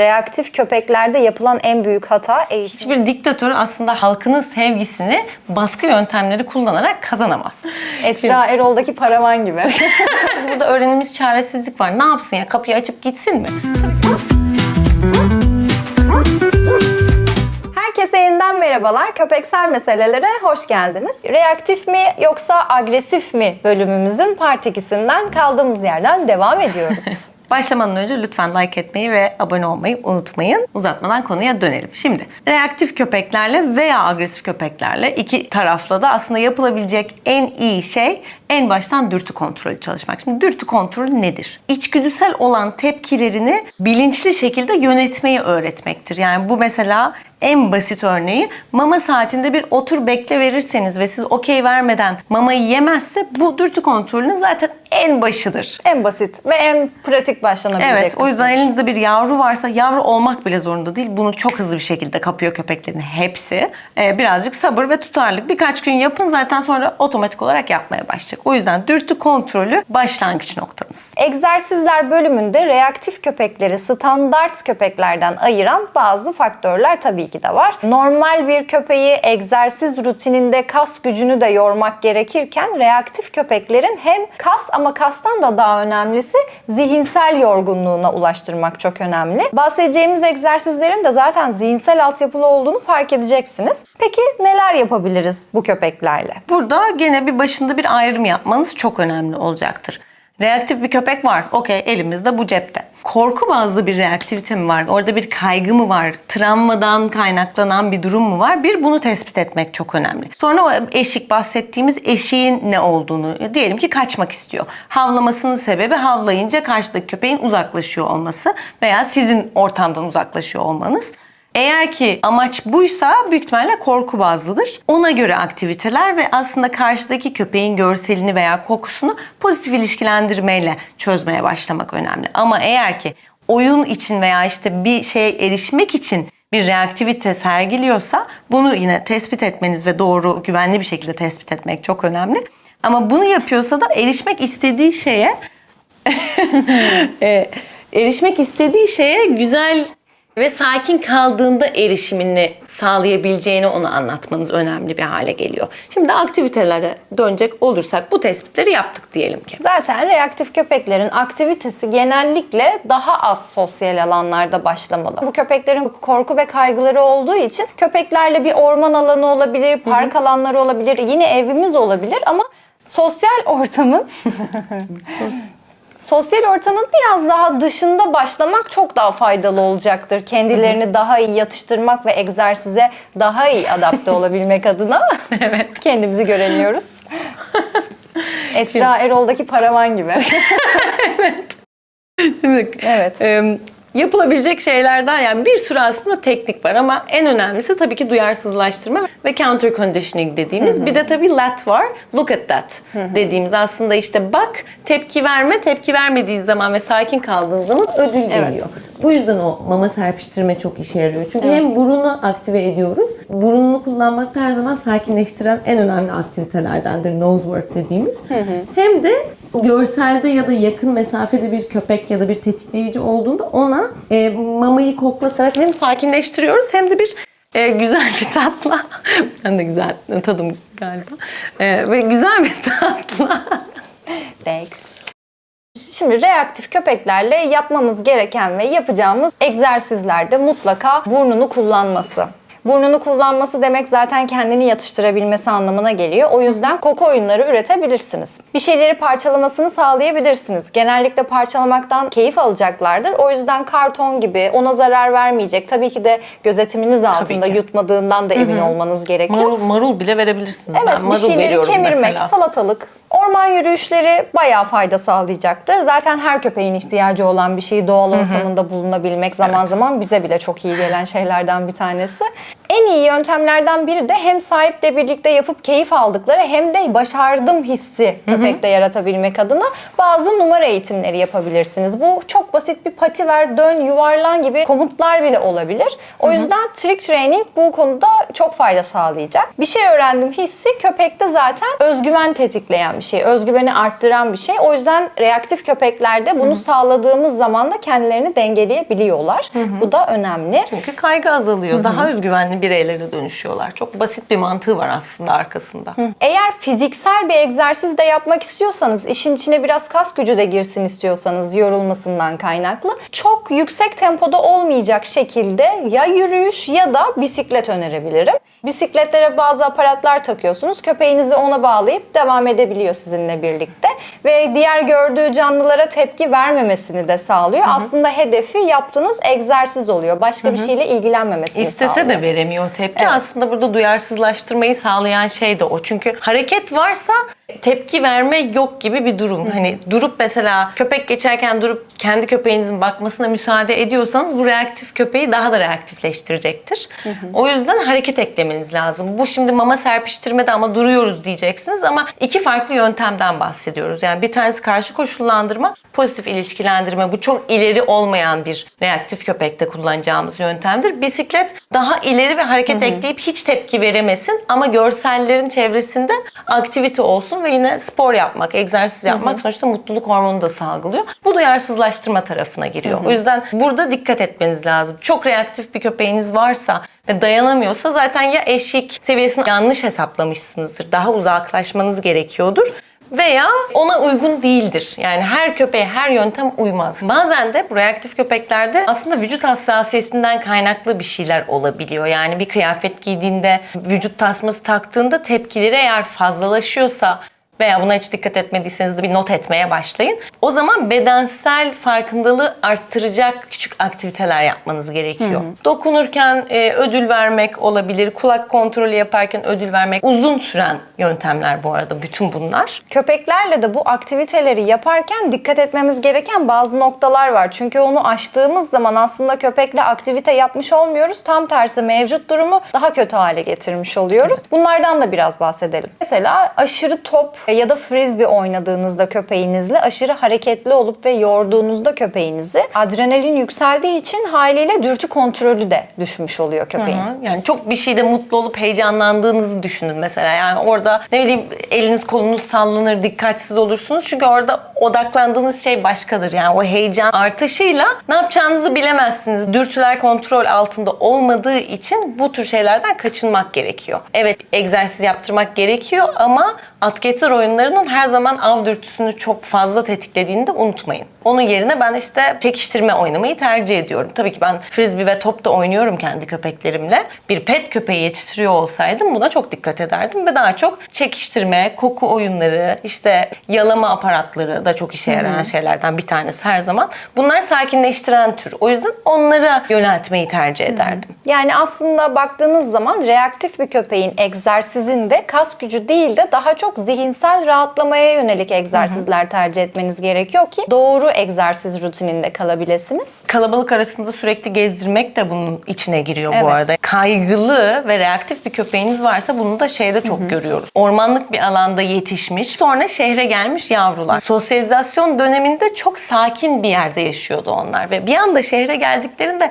Reaktif köpeklerde yapılan en büyük hata eğitim. Hiçbir diktatör aslında halkının sevgisini baskı yöntemleri kullanarak kazanamaz. Esra Erol'daki paravan gibi. Burada öğrenilmiş çaresizlik var. Ne yapsın ya kapıyı açıp gitsin mi? Herkese yeniden merhabalar. Köpeksel meselelere hoş geldiniz. Reaktif mi yoksa agresif mi bölümümüzün part 2'sinden kaldığımız yerden devam ediyoruz. Başlamadan önce lütfen like etmeyi ve abone olmayı unutmayın. Uzatmadan konuya dönelim. Şimdi reaktif köpeklerle veya agresif köpeklerle iki tarafla da aslında yapılabilecek en iyi şey en baştan dürtü kontrolü çalışmak. Şimdi dürtü kontrolü nedir? İçgüdüsel olan tepkilerini bilinçli şekilde yönetmeyi öğretmektir. Yani bu mesela en basit örneği mama saatinde bir otur bekle verirseniz ve siz okey vermeden mamayı yemezse bu dürtü kontrolünün zaten en başıdır. en basit ve en pratik başlanabilecek Evet o yüzden kısmı. elinizde bir yavru varsa yavru olmak bile zorunda değil. Bunu çok hızlı bir şekilde kapıyor köpeklerin hepsi. Ee, birazcık sabır ve tutarlılık. Birkaç gün yapın zaten sonra otomatik olarak yapmaya başlayacak. O yüzden dürtü kontrolü başlangıç noktanız. Egzersizler bölümünde reaktif köpekleri standart köpeklerden ayıran bazı faktörler tabii ki de var. Normal bir köpeği egzersiz rutininde kas gücünü de yormak gerekirken reaktif köpeklerin hem kas ama kastan da daha önemlisi zihinsel yorgunluğuna ulaştırmak çok önemli. Bahsedeceğimiz egzersizlerin de zaten zihinsel altyapılı olduğunu fark edeceksiniz. Peki neler yapabiliriz bu köpeklerle? Burada gene bir başında bir ayrım yapmanız çok önemli olacaktır. Reaktif bir köpek var. Okey elimizde bu cepte. Korku bazlı bir reaktivite mi var? Orada bir kaygı mı var? Travmadan kaynaklanan bir durum mu var? Bir bunu tespit etmek çok önemli. Sonra o eşik bahsettiğimiz eşiğin ne olduğunu diyelim ki kaçmak istiyor. Havlamasının sebebi havlayınca karşıdaki köpeğin uzaklaşıyor olması veya sizin ortamdan uzaklaşıyor olmanız. Eğer ki amaç buysa büyük ihtimalle korku bazlıdır. Ona göre aktiviteler ve aslında karşıdaki köpeğin görselini veya kokusunu pozitif ilişkilendirmeyle çözmeye başlamak önemli. Ama eğer ki oyun için veya işte bir şeye erişmek için bir reaktivite sergiliyorsa bunu yine tespit etmeniz ve doğru güvenli bir şekilde tespit etmek çok önemli. Ama bunu yapıyorsa da erişmek istediği şeye e, erişmek istediği şeye güzel ve sakin kaldığında erişimini sağlayabileceğini ona anlatmanız önemli bir hale geliyor. Şimdi aktivitelere dönecek olursak bu tespitleri yaptık diyelim ki. Zaten reaktif köpeklerin aktivitesi genellikle daha az sosyal alanlarda başlamalı. Bu köpeklerin korku ve kaygıları olduğu için köpeklerle bir orman alanı olabilir, park alanları olabilir, yine evimiz olabilir ama sosyal ortamın sosyal ortamın biraz daha dışında başlamak çok daha faydalı olacaktır. Kendilerini daha iyi yatıştırmak ve egzersize daha iyi adapte olabilmek adına. evet. Kendimizi göremiyoruz. Esra Erol'daki paravan gibi. Evet. Ee, yapılabilecek şeylerden yani bir sürü aslında teknik var ama en önemlisi tabii ki duyarsızlaştırma ve counter conditioning dediğimiz. Bir de tabii let var. Look at that dediğimiz aslında işte bak tepki verme. Tepki vermediği zaman ve sakin kaldığın zaman ödül geliyor. Bu yüzden o mama serpiştirme çok işe yarıyor. Çünkü hem burunu aktive ediyoruz. Burnunu kullanmak her zaman sakinleştiren en önemli aktivitelerdendir nose work dediğimiz. Hem de görselde ya da yakın mesafede bir köpek ya da bir tetikleyici olduğunda ona e, mamayı koklatarak hem sakinleştiriyoruz hem de bir e, güzel bir tatla. ben de güzel tadım galiba. E, ve güzel bir tatla. Thanks. Şimdi reaktif köpeklerle yapmamız gereken ve yapacağımız egzersizlerde mutlaka burnunu kullanması. Burnunu kullanması demek zaten kendini yatıştırabilmesi anlamına geliyor. O yüzden koku oyunları üretebilirsiniz. Bir şeyleri parçalamasını sağlayabilirsiniz. Genellikle parçalamaktan keyif alacaklardır. O yüzden karton gibi ona zarar vermeyecek. Tabii ki de gözetiminiz altında yutmadığından da emin olmanız gerekiyor. Marul, marul bile verebilirsiniz. Evet ben bir marul şeyleri veriyorum kemirmek, mesela. salatalık, orman yürüyüşleri bayağı fayda sağlayacaktır. Zaten her köpeğin ihtiyacı olan bir şey doğal ortamında bulunabilmek zaman zaman bize bile çok iyi gelen şeylerden bir tanesi. En iyi yöntemlerden biri de hem sahiple birlikte yapıp keyif aldıkları hem de başardım hissi köpekte yaratabilmek adına bazı numara eğitimleri yapabilirsiniz. Bu çok basit bir pati ver, dön, yuvarlan gibi komutlar bile olabilir. O yüzden trick training bu konuda çok fayda sağlayacak. Bir şey öğrendim hissi köpekte zaten özgüven tetikleyen bir şey. Özgüveni arttıran bir şey. O yüzden reaktif köpeklerde bunu sağladığımız zaman da kendilerini dengeleyebiliyorlar. Bu da önemli. Çünkü kaygı azalıyor. Daha özgüvenli bireylere dönüşüyorlar. Çok basit bir mantığı var aslında arkasında. Eğer fiziksel bir egzersiz de yapmak istiyorsanız, işin içine biraz kas gücü de girsin istiyorsanız yorulmasından kaynaklı, çok yüksek tempoda olmayacak şekilde ya yürüyüş ya da bisiklet önerebilirim. Bisikletlere bazı aparatlar takıyorsunuz. Köpeğinizi ona bağlayıp devam edebiliyor sizinle birlikte. Ve diğer gördüğü canlılara tepki vermemesini de sağlıyor. Aslında hedefi yaptığınız egzersiz oluyor. Başka bir şeyle ilgilenmemesini İstese sağlıyor. de veremiyor tepki. Evet. Aslında burada duyarsızlaştırmayı sağlayan şey de o. Çünkü hareket varsa tepki verme yok gibi bir durum. Hani durup mesela köpek geçerken durup kendi köpeğinizin bakmasına müsaade ediyorsanız bu reaktif köpeği daha da reaktifleştirecektir. O yüzden hareket eklemeniz lazım. Bu şimdi mama serpiştirmede ama duruyoruz diyeceksiniz ama iki farklı yöntemden bahsediyoruz. Yani bir tanesi karşı koşullandırma, pozitif ilişkilendirme. Bu çok ileri olmayan bir reaktif köpekte kullanacağımız yöntemdir. Bisiklet daha ileri ve hareket ekleyip hiç tepki veremesin ama görsellerin çevresinde aktivite olsun ve yine spor yapmak, egzersiz yapmak sonuçta mutluluk hormonu da salgılıyor. Bu duyarsızlaştırma tarafına giriyor. O yüzden burada dikkat etmeniz lazım. Çok reaktif bir köpeğiniz varsa dayanamıyorsa zaten ya eşik seviyesini yanlış hesaplamışsınızdır. Daha uzaklaşmanız gerekiyordur veya ona uygun değildir. Yani her köpeğe her yöntem uymaz. Bazen de bu reaktif köpeklerde aslında vücut hassasiyetinden kaynaklı bir şeyler olabiliyor. Yani bir kıyafet giydiğinde, vücut tasması taktığında tepkileri eğer fazlalaşıyorsa veya buna hiç dikkat etmediyseniz de bir not etmeye başlayın. O zaman bedensel farkındalığı arttıracak küçük aktiviteler yapmanız gerekiyor. Dokunurken e, ödül vermek olabilir, kulak kontrolü yaparken ödül vermek. Uzun süren yöntemler bu arada bütün bunlar. Köpeklerle de bu aktiviteleri yaparken dikkat etmemiz gereken bazı noktalar var. Çünkü onu aştığımız zaman aslında köpekle aktivite yapmış olmuyoruz. Tam tersi mevcut durumu daha kötü hale getirmiş oluyoruz. Bunlardan da biraz bahsedelim. Mesela aşırı top ya da frisbee oynadığınızda köpeğinizle aşırı hareketli olup ve yorduğunuzda köpeğinizi adrenalin yükseldiği için haliyle dürtü kontrolü de düşmüş oluyor köpeğin. Hı, Yani çok bir şeyde mutlu olup heyecanlandığınızı düşünün mesela. Yani orada ne bileyim eliniz kolunuz sallanır, dikkatsiz olursunuz. Çünkü orada odaklandığınız şey başkadır. Yani o heyecan artışıyla ne yapacağınızı bilemezsiniz. Dürtüler kontrol altında olmadığı için bu tür şeylerden kaçınmak gerekiyor. Evet egzersiz yaptırmak gerekiyor ama at getir oyunlarının her zaman av dürtüsünü çok fazla tetiklediğini de unutmayın. Onun yerine ben işte çekiştirme oynamayı tercih ediyorum. Tabii ki ben frisbee ve top da oynuyorum kendi köpeklerimle. Bir pet köpeği yetiştiriyor olsaydım buna çok dikkat ederdim ve daha çok çekiştirme, koku oyunları, işte yalama aparatları da çok işe yarayan şeylerden bir tanesi her zaman. Bunlar sakinleştiren tür. O yüzden onlara yöneltmeyi tercih ederdim. Yani aslında baktığınız zaman reaktif bir köpeğin egzersizinde kas gücü değil de daha çok zihinsel rahatlamaya yönelik egzersizler tercih etmeniz gerekiyor ki doğru egzersiz rutininde kalabilirsiniz. Kalabalık arasında sürekli gezdirmek de bunun içine giriyor bu Evet. arada. Kaygılı ve reaktif bir köpeğiniz varsa bunu da şeyde çok görüyoruz. Ormanlık bir alanda yetişmiş, sonra şehre gelmiş yavrular. Sosyalizasyon döneminde çok sakin bir yerde yaşıyordu onlar ve bir anda şehre geldiklerinde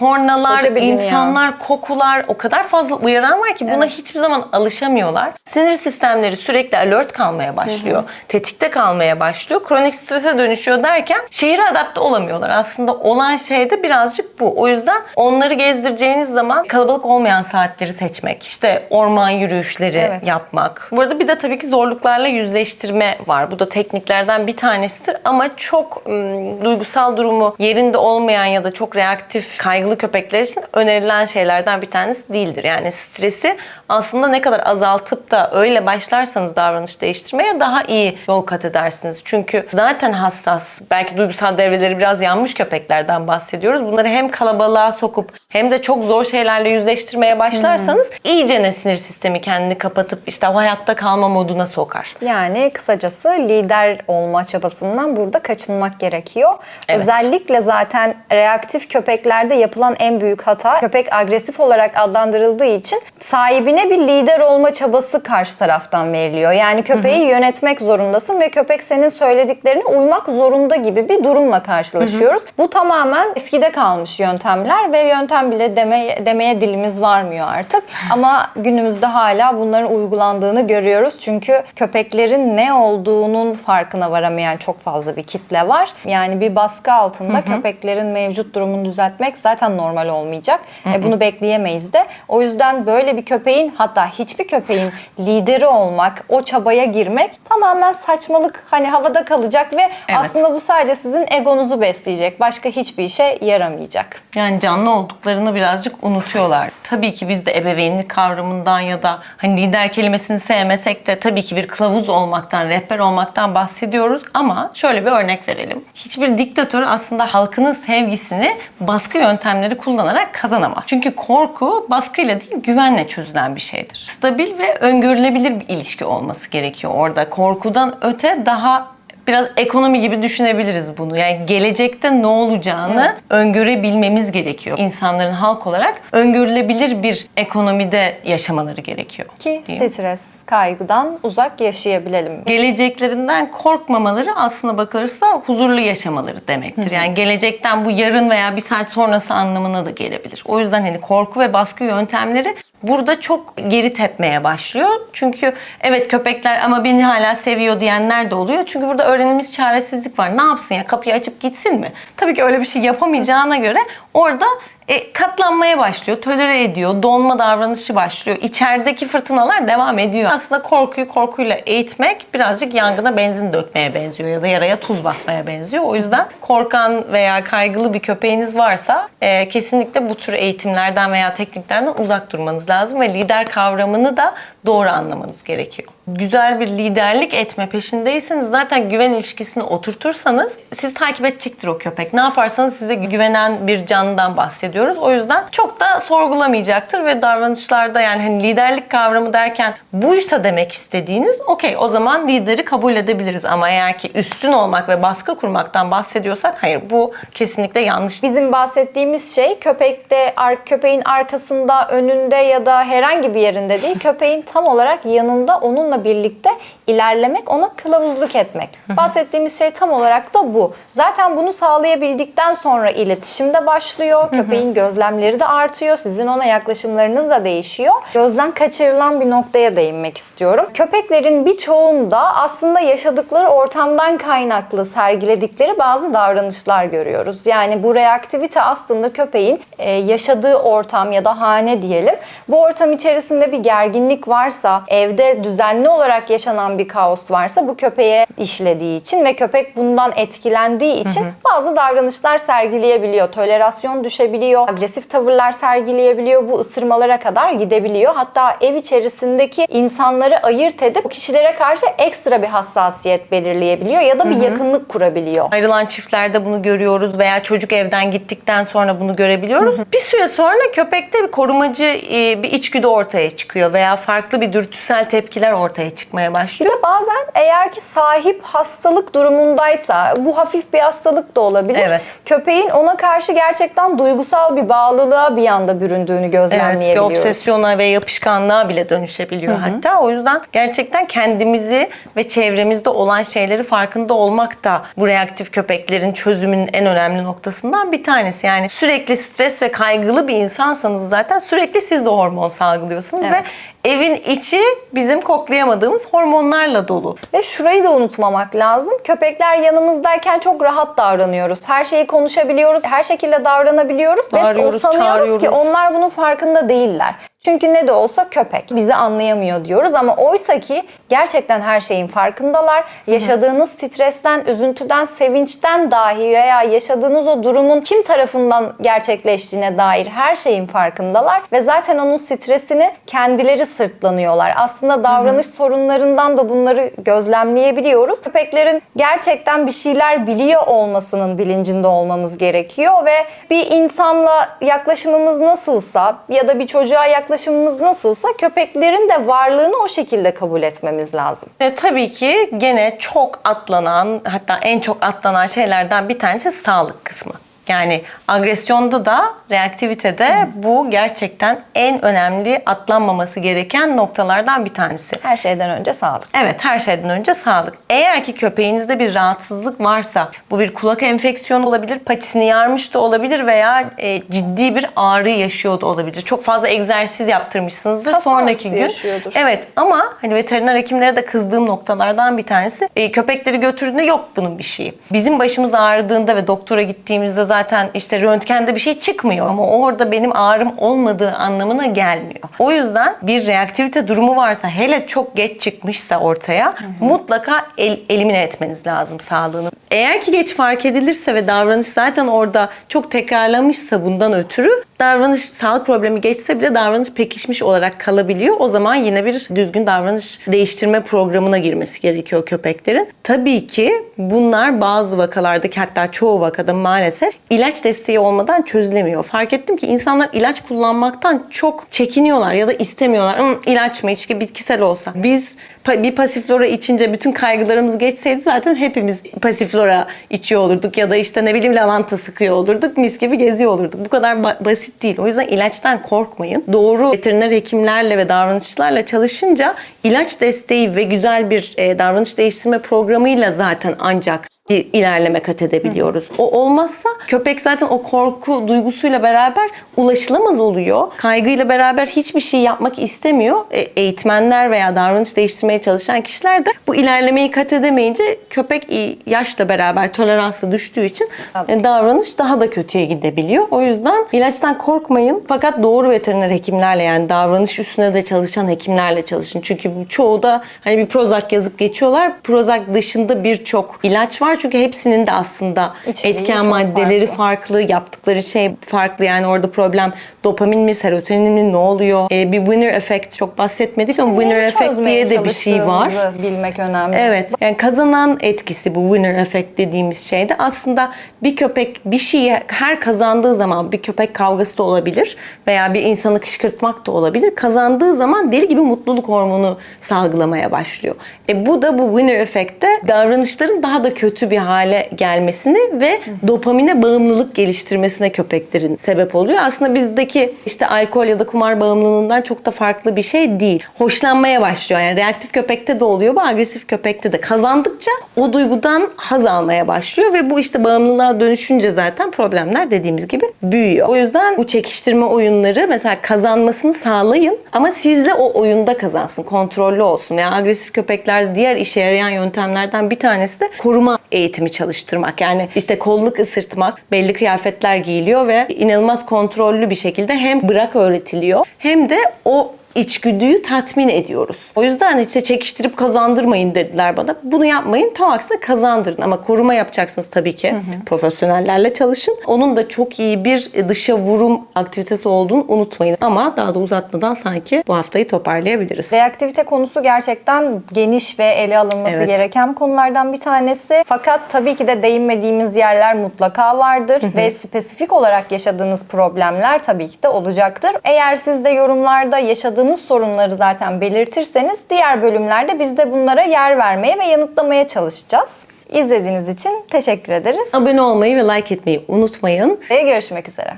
kornalar, insanlar, kokular o kadar fazla uyaran var ki buna hiçbir zaman alışamıyorlar. Sinir sistemleri sürekli alert kalmaya başlıyor. Tetikte kalmaya başlıyor. Kronik strese dönüşüyor derken şehire adapte olamıyorlar. Aslında olan şey de birazcık bu. O yüzden onları gezdireceğiniz zaman kalabalık olmayan saatleri seçmek. İşte orman yürüyüşleri Evet. yapmak. Burada bir de tabii ki zorluklarla yüzleştirme var. Bu da tekniklerden bir tanesidir ama çok ım, duygusal durumu yerinde olmayan ya da çok reaktif, kaygılı köpekler için önerilen şeylerden bir tanesi değildir. Yani stresi aslında ne kadar azaltıp da öyle başlarsanız davranış değiştirmeye daha iyi yol kat edersiniz. Çünkü zaten hassas, belki duygusal devreleri biraz yanmış köpeklerden bahsediyoruz. Bunları hem kalabalığa sokup hem de çok zor şeylerle yüzleştirmeye başlarsanız iyice ne sinir sistemi kendini kapatıp işte hayatta kalma moduna sokar. Yani kısacası lider olma çabasından burada kaçınmak gerekiyor. Evet. Özellikle zaten reaktif köpeklerde yapılan en büyük hata köpek agresif olarak adlandırıldığı için sahibine bir lider olma çabası karşı taraftan veriliyor. Yani köpeği yönetmek zorundasın ve köpek senin söylediklerine uymak zorunda gibi bir durumla karşılaşıyoruz. Bu tamamen eskide kalmış yöntemler ve yöntem bile demeye, demeye dilimiz varmıyor artık. Ama günümüzde hala bunların uygulandığını görüyoruz. Çünkü köpeklerin ne olduğunun farkına varamayan çok fazla bir kitle var. Yani bir baskı altında köpeklerin mevcut durumunu düzeltmek zaten normal olmayacak. E, bunu bekleyemeyiz de. O yüzden böyle bir köpeğin hatta hiçbir köpeğin lideri olmak, o çabaya girmek tamamen saçmalık. Hani havada kalacak ve Evet. aslında bu sadece sizin egonuzu besleyecek. Başka hiçbir işe yaramayacak. Yani canlı olduklarını birazcık unutuyorlar. Tabii ki biz de ebeveynlik kavramından ya da hani lider kelimesini sevmesek de tabii ki bir kılavuz olmaktan, rehber olmaktan bahsediyoruz ama şöyle bir örnek verelim. Hiçbir diktatör aslında halkının sevgisini baskı yöntemleri kullanarak kazanamaz. Çünkü korku baskıyla değil güvenle çözülen bir şeydir. Stabil ve öngörülebilir bir ilişki olması gerekiyor orada. Korkudan öte daha Biraz ekonomi gibi düşünebiliriz bunu. Yani gelecekte ne olacağını öngörebilmemiz gerekiyor. İnsanların halk olarak öngörülebilir bir ekonomide yaşamaları gerekiyor. Ki diye. stres, kaygıdan uzak yaşayabilelim. Geleceklerinden korkmamaları aslına bakılırsa huzurlu yaşamaları demektir. Yani gelecekten bu yarın veya bir saat sonrası anlamına da gelebilir. O yüzden hani korku ve baskı yöntemleri burada çok geri tepmeye başlıyor. Çünkü evet köpekler ama beni hala seviyor diyenler de oluyor. Çünkü burada öğrenilmiş çaresizlik var. Ne yapsın ya kapıyı açıp gitsin mi? Tabii ki öyle bir şey yapamayacağına göre orada e, katlanmaya başlıyor, tolere ediyor, donma davranışı başlıyor. İçerideki fırtınalar devam ediyor. Aslında korkuyu korkuyla eğitmek birazcık yangına benzin dökmeye benziyor ya da yaraya tuz basmaya benziyor. O yüzden korkan veya kaygılı bir köpeğiniz varsa e, kesinlikle bu tür eğitimlerden veya tekniklerden uzak durmanız lazım ve lider kavramını da doğru anlamanız gerekiyor. Güzel bir liderlik etme peşindeyseniz zaten güven ilişkisini oturtursanız sizi takip edecektir o köpek. Ne yaparsanız size güvenen bir canlıdan bahsediyoruz. O yüzden çok da sorgulamayacaktır ve davranışlarda yani hani liderlik kavramı derken buysa demek istediğiniz okey o zaman lideri kabul edebiliriz ama eğer ki üstün olmak ve baskı kurmaktan bahsediyorsak hayır bu kesinlikle yanlış. Bizim bahsettiğimiz şey köpekte ar- köpeğin arkasında, önünde ya da herhangi bir yerinde değil. Köpeğin tam olarak yanında onunla birlikte ilerlemek, ona kılavuzluk etmek. Bahsettiğimiz şey tam olarak da bu. Zaten bunu sağlayabildikten sonra iletişim de başlıyor. Köpeğin gözlemleri de artıyor. Sizin ona yaklaşımlarınız da değişiyor. Gözden kaçırılan bir noktaya değinmek istiyorum. Köpeklerin birçoğunda aslında yaşadıkları ortamdan kaynaklı sergiledikleri bazı davranışlar görüyoruz. Yani bu reaktivite aslında köpeğin e, yaşadığı ortam ya da hane diyelim. Bu ortam içerisinde bir gerginlik varsa, evde düzenli olarak yaşanan bir kaos varsa bu köpeğe işlediği için ve köpek bundan etkilendiği için bazı davranışlar sergileyebiliyor. Tolerasyon düşebiliyor, agresif tavırlar sergileyebiliyor, bu ısırmalara kadar gidebiliyor. Hatta ev içerisindeki insanları ayırt edip o kişilere karşı ekstra bir hassasiyet belirleyebiliyor ya da bir yakınlık kurabiliyor. Ayrılan çiftlerde bunu görüyoruz veya çocuk evden gittikten sonra bunu görebiliyoruz. Bir süre sonra köpekte bir korumacı bir içgüdü ortaya çıkıyor veya farklı bir dürtüsel tepkiler ortaya çıkmaya Bir başlıyor. de bazen eğer ki sahip hastalık durumundaysa bu hafif bir hastalık da olabilir. Evet. Köpeğin ona karşı gerçekten duygusal bir bağlılığa bir anda büründüğünü Evet, bir gözlemleyebiliyoruz. obsesyona ve yapışkanlığa bile dönüşebiliyor hatta. O yüzden gerçekten kendimizi ve çevremizde olan şeyleri farkında olmak da bu reaktif köpeklerin çözümünün en önemli noktasından bir tanesi. Yani sürekli stres ve kaygılı bir insansanız zaten sürekli siz de hormon salgılıyorsunuz Evet. ve evin içi bizim koklayamadığımız hormonlarla dolu. Ve şurayı da unutmamak lazım. Köpekler yanımızdayken çok rahat davranıyoruz. Her şeyi konuşabiliyoruz, her şekilde davranabiliyoruz. Ve Bağırıyoruz, sanıyoruz çağırıyoruz. ki onlar bunun farkında değiller. Çünkü ne de olsa köpek. Bizi anlayamıyor diyoruz ama oysa ki gerçekten her şeyin farkındalar. Yaşadığınız stresten, üzüntüden, sevinçten dahi veya yaşadığınız o durumun kim tarafından gerçekleştiğine dair her şeyin farkındalar ve zaten onun stresini kendileri sırtlanıyorlar. Aslında davranış sorunlarından da bunları gözlemleyebiliyoruz. Köpeklerin gerçekten bir şeyler biliyor olmasının bilincinde olmamız gerekiyor ve bir insanla yaklaşımımız nasılsa ya da bir çocuğa yaklaşımımız nasılsa köpeklerin de varlığını o şekilde kabul etmemiz lazım. E, tabii ki gene çok atlanan hatta en çok atlanan şeylerden bir tanesi sağlık kısmı. Yani agresyonda da reaktivitede bu gerçekten en önemli atlanmaması gereken noktalardan bir tanesi. Her şeyden önce sağlık. Evet her şeyden önce sağlık. Eğer ki köpeğinizde bir rahatsızlık varsa bu bir kulak enfeksiyonu olabilir, patisini yarmış da olabilir veya e, ciddi bir ağrı yaşıyor da olabilir. Çok fazla egzersiz yaptırmışsınızdır. Kas Sonraki gün yaşıyordur. Evet ama hani veteriner hekimlere de kızdığım noktalardan bir tanesi e, köpekleri götürdüğünde yok bunun bir şeyi. Bizim başımız ağrıdığında ve doktora gittiğimizde zaten işte röntgende bir şey çıkmıyor ama orada benim ağrım olmadığı anlamına gelmiyor. O yüzden bir reaktivite durumu varsa hele çok geç çıkmışsa ortaya mutlaka el- elimine etmeniz lazım sağlığını. Eğer ki geç fark edilirse ve davranış zaten orada çok tekrarlamışsa bundan ötürü davranış sağlık problemi geçse bile davranış pekişmiş olarak kalabiliyor. O zaman yine bir düzgün davranış değiştirme programına girmesi gerekiyor köpeklerin. Tabii ki bunlar bazı vakalardaki hatta çoğu vakada maalesef ilaç desteği olmadan çözülemiyor. Fark ettim ki insanlar ilaç kullanmaktan çok çekiniyorlar ya da istemiyorlar. "Hı, ilaç mı içki bitkisel olsa. Biz bir pasiflora içince bütün kaygılarımız geçseydi zaten hepimiz pasiflora içiyor olurduk ya da işte ne bileyim lavanta sıkıyor olurduk, mis gibi geziyor olurduk. Bu kadar ba- basit değil. O yüzden ilaçtan korkmayın. Doğru veteriner hekimlerle ve davranışçılarla çalışınca ilaç desteği ve güzel bir e, davranış değiştirme programıyla zaten ancak bir ilerleme kat edebiliyoruz. O olmazsa köpek zaten o korku duygusuyla beraber ulaşılamaz oluyor. Kaygıyla beraber hiçbir şey yapmak istemiyor. E, eğitmenler veya davranış değiştirmeye çalışan kişiler de bu ilerlemeyi kat edemeyince köpek yaşla beraber toleransı düştüğü için e, davranış daha da kötüye gidebiliyor. O yüzden ilaçtan korkmayın. Fakat doğru veteriner hekimlerle yani davranış üstüne de çalışan hekimlerle çalışın. Çünkü çoğu da hani bir Prozac yazıp geçiyorlar. Prozac dışında birçok ilaç var. Çünkü hepsinin de aslında İçeriği etken maddeleri farklı. farklı, yaptıkları şey farklı. Yani orada problem dopamin mi, serotonin mi, ne oluyor? Ee, bir winner effect çok bahsetmedik ama winner effect diye de bir şey var. bilmek önemli. Evet. Yani kazanan etkisi bu winner effect dediğimiz şeyde aslında bir köpek bir şeyi her kazandığı zaman bir köpek kavgası da olabilir veya bir insanı kışkırtmak da olabilir. Kazandığı zaman deli gibi mutluluk hormonu salgılamaya başlıyor. E bu da bu winner effect'te davranışların daha da kötü bir hale gelmesini ve dopamine bağımlılık geliştirmesine köpeklerin sebep oluyor. Aslında bizdeki işte alkol ya da kumar bağımlılığından çok da farklı bir şey değil. Hoşlanmaya başlıyor. Yani reaktif köpekte de oluyor bu agresif köpekte de. Kazandıkça o duygudan haz almaya başlıyor ve bu işte bağımlılığa dönüşünce zaten problemler dediğimiz gibi büyüyor. O yüzden bu çekiştirme oyunları mesela kazanmasını sağlayın ama sizle o oyunda kazansın. Kontrollü olsun. Yani agresif köpeklerde diğer işe yarayan yöntemlerden bir tanesi de koruma eğitimi çalıştırmak. Yani işte kolluk ısırtmak, belli kıyafetler giyiliyor ve inanılmaz kontrollü bir şekilde hem bırak öğretiliyor hem de o içgüdüyü tatmin ediyoruz. O yüzden işte çekiştirip kazandırmayın dediler bana. Bunu yapmayın. Tam aksine kazandırın. Ama koruma yapacaksınız tabii ki. Profesyonellerle çalışın. Onun da çok iyi bir dışa vurum aktivitesi olduğunu unutmayın. Ama daha da uzatmadan sanki bu haftayı toparlayabiliriz. Reaktivite konusu gerçekten geniş ve ele alınması Evet. gereken konulardan bir tanesi. Fakat tabii ki de değinmediğimiz yerler mutlaka vardır ve spesifik olarak yaşadığınız problemler tabii ki de olacaktır. Eğer siz de yorumlarda yaşadığınız sorunları zaten belirtirseniz diğer bölümlerde biz de bunlara yer vermeye ve yanıtlamaya çalışacağız. İzlediğiniz için teşekkür ederiz Abone olmayı ve like etmeyi unutmayın. ve görüşmek üzere.